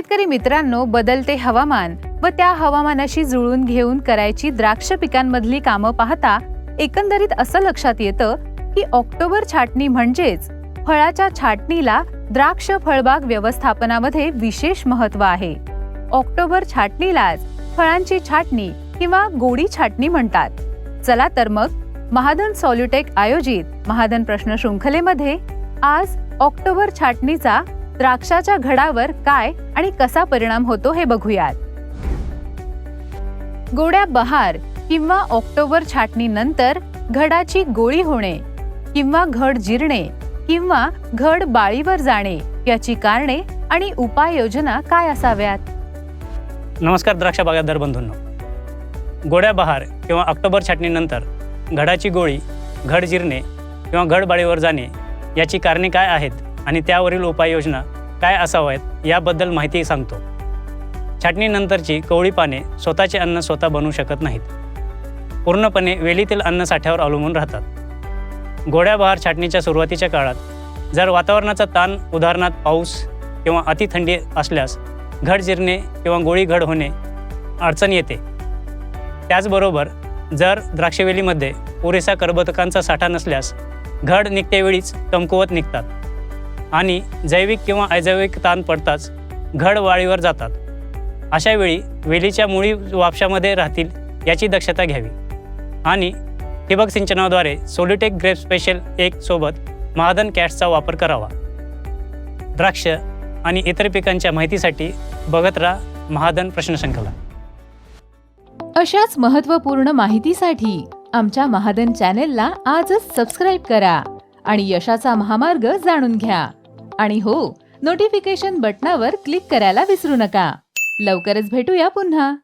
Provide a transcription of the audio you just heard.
शेतकरी मित्रांनो बदलते हवामान व त्या हवामानाशी जुळून घेऊन करायची द्राक्ष पिकांमधली कामं पाहता एकंदरीत असं लक्षात येतं की ऑक्टोबर छाटणी म्हणजेच फळाच्या छाटणीला द्राक्ष फळबाग व्यवस्थापनामध्ये विशेष महत्त्व आहे. ऑक्टोबर छाटणीलाच फळांची छाटणी किंवा गोडी छाटणी म्हणतात. चला तर मग महादन सॉल्युटेक आयोजित महादन प्रश्न शृंखलेमध्ये आज ऑक्टोबर छाटणीचा द्राक्षाच्या घडावर काय आणि कसा परिणाम होतो हे बघूयात. गोड्या बहार किंवा ऑक्टोबर छाटणीनंतर घडाची गोळी होणे किंवा घड जिरणे किंवा घड बाळीवर जाणे याची कारणे आणि उपाययोजना काय असाव्यात? नमस्कार द्राक्ष बागायतदार बंधूंनो गोड्या बहार किंवा ऑक्टोबर छाटणीनंतर घडाची गोळी घड जिरणे किंवा घड बाळीवर जाणे याची कारणे काय आहेत? आणि त्यावरील उपाययोजना काय असाव्यात याबद्दल माहिती सांगतो. छाटणीनंतरची कोवळी पाने स्वतःचे अन्न स्वतः बनवू शकत नाहीत. पूर्णपणे वेलीतील अन्न साठ्यावर अवलंबून राहतात. गोड्या बहार छाटणीच्या सुरुवातीच्या काळात जर वातावरणाचा ताण उदाहरणार्थ पाऊस किंवा अतिथंडी असल्यास घड जिरणे किंवा गोळी घड होणे अडचण येते. त्याचबरोबर जर द्राक्षवेलीमध्ये पुरेसा कर्बोदकांचा साठा नसल्यास घड निघतेवेळीच कमकुवत निघतात. आणि जैविक किंवा अजैविक ताण पडताच घड वाळीवर जातात. अशा वेळी वेलीच्या मुळी वापशामध्ये राहतील याची दक्षता घ्यावी. आणि ठिबक सिंचनाद्वारे सोलिटेक ग्रेप स्पेशल एक सोबत महादन कॅट्सचा वापर करावा. द्राक्ष आणि इतर पिकांच्या माहितीसाठी बघत राहा महादन प्रश्नसंकला अशाच महत्त्वपूर्ण माहितीसाठी आमच्या महादन चॅनेलला आजच सबस्क्राईब करा आणि यशाचा महामार्ग जाणून घ्या. आणि हो नोटिफिकेशन बटनावर क्लिक करायला विसरू नका. लवकरच भेटूया पुन्हा.